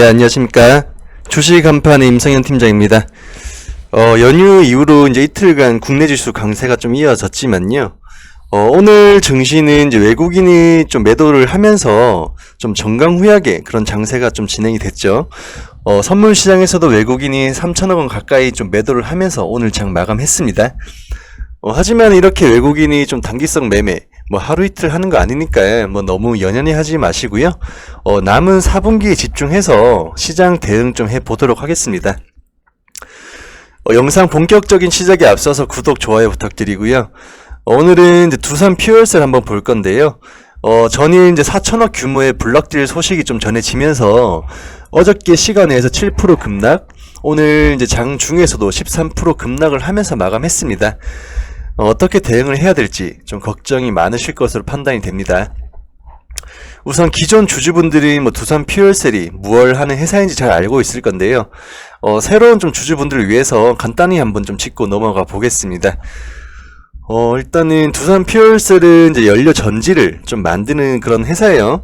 네, 안녕하십니까. 주식 간판의 임성현 팀장입니다. 어, 연휴 이후로 이제 이틀간 국내 지수 강세가 좀 이어졌지만요. 어, 오늘 증시는 이제 외국인이 좀 매도를 하면서 좀 정강후약의 그런 장세가 좀 진행이 됐죠. 어, 선물 시장에서도 외국인이 3천억 원 가까이 좀 매도를 하면서 오늘 장 마감했습니다. 어, 하지만 이렇게 외국인이 좀 단기성 매매, 뭐 하루 이틀 하는 거 아니니까 뭐 너무 연연히 하지 마시고요. 어, 남은 4분기에 집중해서 시장 대응 좀 해보도록 하겠습니다. 어, 영상 본격적인 시작에 앞서서 구독, 좋아요 부탁드리고요. 어, 오늘은 이제 두산 퓨얼셀 한번 볼 건데요. 어, 전일 이제 4천억 규모의 블럭딜 소식이 좀 전해지면서 어저께 시간에서 7% 급락, 오늘 이제 장 중에서도 13% 급락을 하면서 마감했습니다. 어, 어떻게 대응을 해야 될지 좀 걱정이 많으실 것으로 판단이 됩니다. 우선 기존 주주분들이 뭐 두산 퓨얼셀이 무얼 하는 회사인지 잘 알고 있을 건데요. 어, 새로운 좀 주주분들을 위해서 간단히 한번 좀 짚고 넘어가 보겠습니다. 어, 일단은 두산 퓨얼셀은 이제 연료 전지를 좀 만드는 그런 회사예요.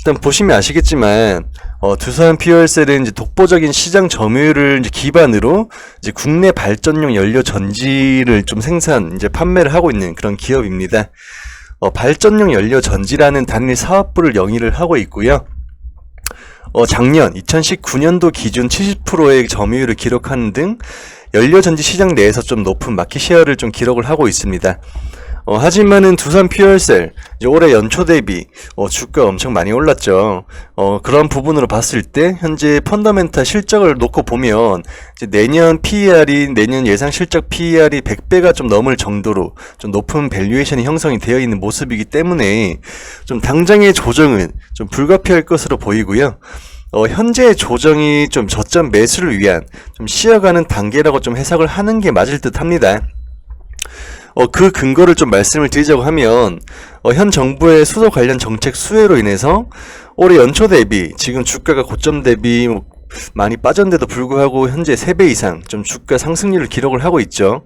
일단 보시면 아시겠지만, 어, 두산 퓨얼셀은 이제 독보적인 시장 점유율을 이제 기반으로 이제 국내 발전용 연료 전지를 좀 생산, 이제 판매를 하고 있는 그런 기업입니다. 어, 발전용 연료 전지라는 단일 사업부를 영위를 하고 있고요. 어, 작년 2019년도 기준 70%의 점유율을 기록하는 등 연료전지 시장 내에서 좀 높은 마켓 쉐어를 좀 기록을 하고 있습니다. 어, 하지만은 두산 퓨얼셀 올해 연초 대비 어, 주가 엄청 많이 올랐죠. 어, 그런 부분으로 봤을 때 현재 펀더멘탈 실적을 놓고 보면 내년 PER이 내년 예상 실적 PER이 100배가 좀 넘을 정도로 좀 높은 밸류에이션이 형성이 되어 있는 모습이기 때문에 좀 당장의 조정은 좀 불가피할 것으로 보이고요. 어, 현재의 조정이 좀 저점 매수를 위한 좀 쉬어가는 단계라고 좀 해석을 하는 게 맞을 듯 합니다. 어, 그 근거를 좀 말씀을 드리자고 하면, 어, 현 정부의 수도 관련 정책 수혜로 인해서 올해 연초 대비, 지금 주가가 고점 대비 뭐 많이 빠졌는데도 불구하고 현재 3배 이상 좀 주가 상승률을 기록을 하고 있죠.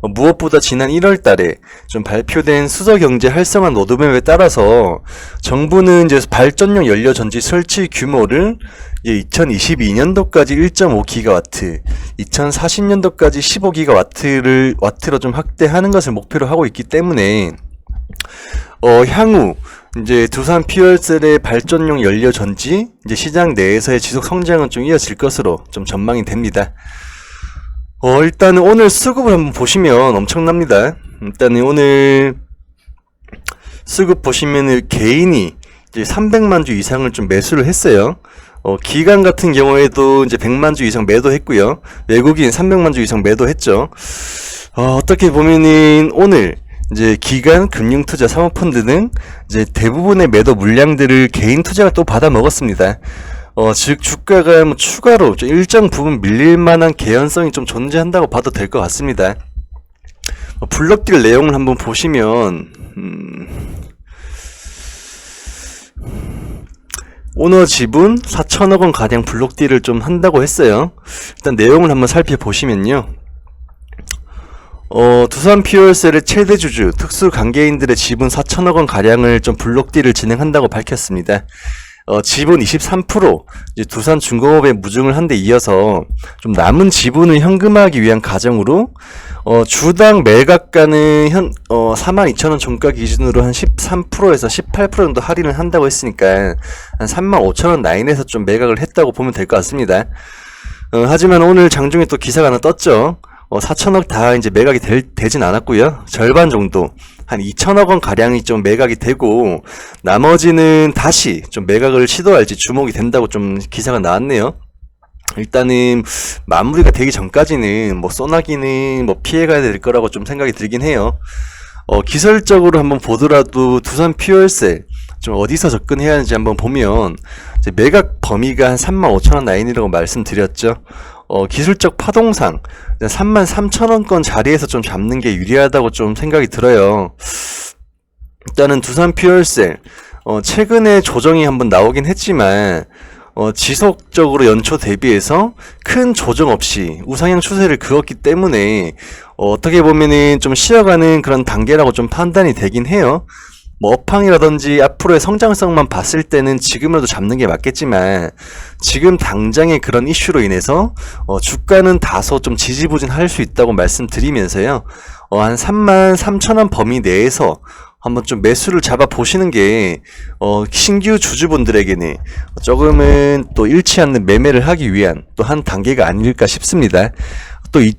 어, 무엇보다 지난 1월 달에 좀 발표된 수서 경제 활성화 로드맵에 따라서 정부는 이제 발전용 연료 전지 설치 규모를 이제 2022년도까지 1.5기가와트, 2040년도까지 15기가와트를 와트로 좀 확대하는 것을 목표로 하고 있기 때문에 어, 향후 이제 두산 퓨얼셀의 발전용 연료 전지 이제 시장 내에서의 지속 성장은 좀 이어질 것으로 좀 전망이 됩니다. 어, 일단은 오늘 수급을 한번 보시면 엄청납니다. 일단은 오늘 수급 보시면은 개인이 이제 300만 주 이상을 좀 매수를 했어요. 어, 기관 같은 경우에도 이제 100만 주 이상 매도했고요. 외국인 300만 주 이상 매도했죠. 어, 어떻게 보면은 오늘 이제 기관, 금융투자, 사모펀드 등 이제 대부분의 매도 물량들을 개인 투자가 또 받아 먹었습니다. 어, 즉 주가가 뭐 추가로 좀 일정 부분 밀릴 만한 개연성이 좀 존재한다고 봐도 될 것 같습니다. 어, 블럭딜 내용을 한번 보시면 음, 오너 지분 4천억 원 가량 블록딜을 좀 한다고 했어요. 일단 내용을 한번 살펴보시면요. 어, 두산 퓨얼셀의 최대 주주, 특수 관계인들의 지분 4천억 원 가량을 좀 블록딜을 진행한다고 밝혔습니다. 어, 지분 23%, 이제 두산 중공업에 무중을 한 데 이어서 좀 남은 지분을 현금화하기 위한 가정으로 어, 주당 매각가는 현, 어, 42,000원 종가 기준으로 한 13%에서 18% 정도 할인을 한다고 했으니까 한 35,000원 라인에서 좀 매각을 했다고 보면 될 것 같습니다. 어, 하지만 오늘 장중에 또 기사가 하나 떴죠. 어, 4천억 다 이제 매각이 될, 되진 않았고요. 절반 정도 한 2천억 원 가량이 좀 매각이 되고 나머지는 다시 좀 매각을 시도할지 주목이 된다고 좀 기사가 나왔네요. 일단은 마무리가 되기 전까지는 뭐 소나기는 뭐 피해가야 될 거라고 좀 생각이 들긴 해요. 어, 기술적으로 한번 보더라도 두산 퓨얼셀 좀 어디서 접근해야 하는지 한번 보면 매각 범위가 한 35,000원 라인이라고 말씀드렸죠. 어, 기술적 파동상 33,000원권 자리에서 좀 잡는 게 유리하다고 좀 생각이 들어요. 일단은 두산 퓨얼셀 어, 최근에 조정이 한번 나오긴 했지만 어, 지속적으로 연초 대비해서 큰 조정 없이 우상향 추세를 그었기 때문에 어, 떻게 보면은 좀 쉬어가는 그런 단계라고 좀 판단이 되긴 해요. 뭐 업황이라든지 앞으로의 성장성만 봤을 때는 지금이라도 잡는 게 맞겠지만 지금 당장의 그런 이슈로 인해서 어, 주가는 다소 좀 지지부진할 수 있다고 말씀드리면서요. 어, 한 3만 3천 원 범위 내에서 한번 좀 매수를 잡아 보시는 게 어, 신규 주주분들에게는 조금은 또 잃지 않는 매매를 하기 위한 또 한 단계가 아닐까 싶습니다. 또, 이,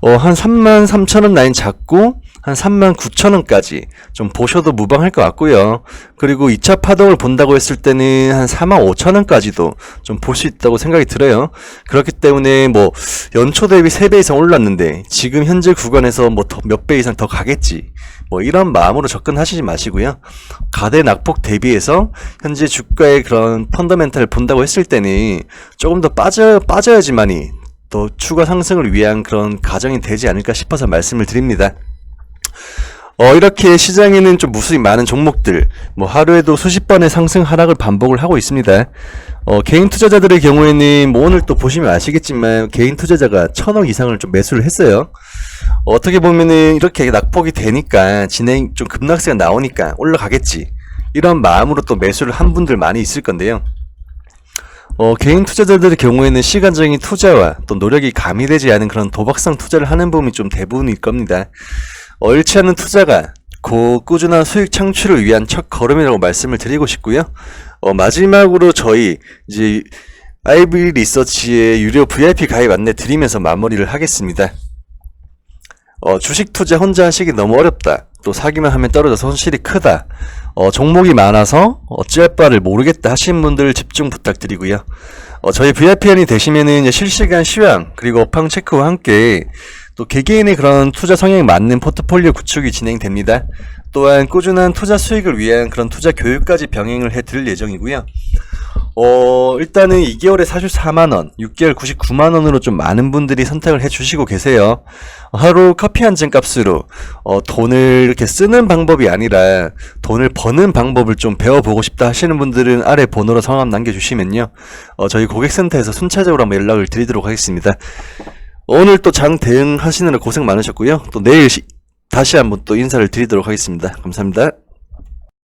어, 한 3만 3천 원 라인 잡고, 한 3만 9천 원까지 좀 보셔도 무방할 것 같고요. 그리고 2차 파동을 본다고 했을 때는 한 4만 5천 원까지도 좀 볼 수 있다고 생각이 들어요. 그렇기 때문에 뭐, 연초 대비 3배 이상 올랐는데, 지금 현재 구간에서 뭐 몇 배 이상 더 가겠지. 뭐, 이런 마음으로 접근하시지 마시고요. 가대 낙폭 대비해서, 현재 주가의 그런 펀더멘탈을 본다고 했을 때는, 조금 더 빠져, 빠져야지만이 또 추가 상승을 위한 그런 가정이 되지 않을까 싶어서 말씀을 드립니다. 어, 이렇게 시장에는 좀 무수히 많은 종목들, 뭐 하루에도 수십 번의 상승 하락을 반복을 하고 있습니다. 어, 개인 투자자들의 경우에는 뭐 오늘 또 보시면 아시겠지만 개인 투자자가 천억 이상을 좀 매수를 했어요. 어, 어떻게 보면은 이렇게 낙폭이 되니까 진행 좀 급락세가 나오니까 올라가겠지. 이런 마음으로 또 매수를 한 분들 많이 있을 건데요. 어, 개인 투자자들의 경우에는 시간적인 투자와 또 노력이 가미되지 않은 그런 도박성 투자를 하는 부분이 좀 대부분일 겁니다. 어, 잃지 않는 투자가 고 꾸준한 수익 창출을 위한 첫 걸음이라고 말씀을 드리고 싶고요. 어, 마지막으로 저희 이제 아이비 리서치의 유료 VIP 가입 안내 드리면서 마무리를 하겠습니다. 어, 주식 투자 혼자 하시기 너무 어렵다. 또 사기만 하면 떨어져서 손실이 크다. 어, 종목이 많아서 어찌할 바를 모르겠다 하시는 분들 집중 부탁드리고요. 어, 저희 VIP원이 되시면은 실시간 시황 그리고 업황 체크와 함께 또 개개인의 그런 투자 성향에 맞는 포트폴리오 구축이 진행됩니다. 또한 꾸준한 투자 수익을 위한 그런 투자 교육까지 병행을 해 드릴 예정이고요. 어, 일단은 2개월에 44만원, 6개월 99만원으로 좀 많은 분들이 선택을 해 주시고 계세요. 하루 커피 한 잔 값으로, 어, 돈을 이렇게 쓰는 방법이 아니라 돈을 버는 방법을 좀 배워보고 싶다 하시는 분들은 아래 번호로 성함 남겨주시면요. 어, 저희 고객센터에서 순차적으로 한번 연락을 드리도록 하겠습니다. 오늘 또 장 대응 하시느라 고생 많으셨고요. 또 내일 시- 다시 한번 또 인사를 드리도록 하겠습니다. 감사합니다.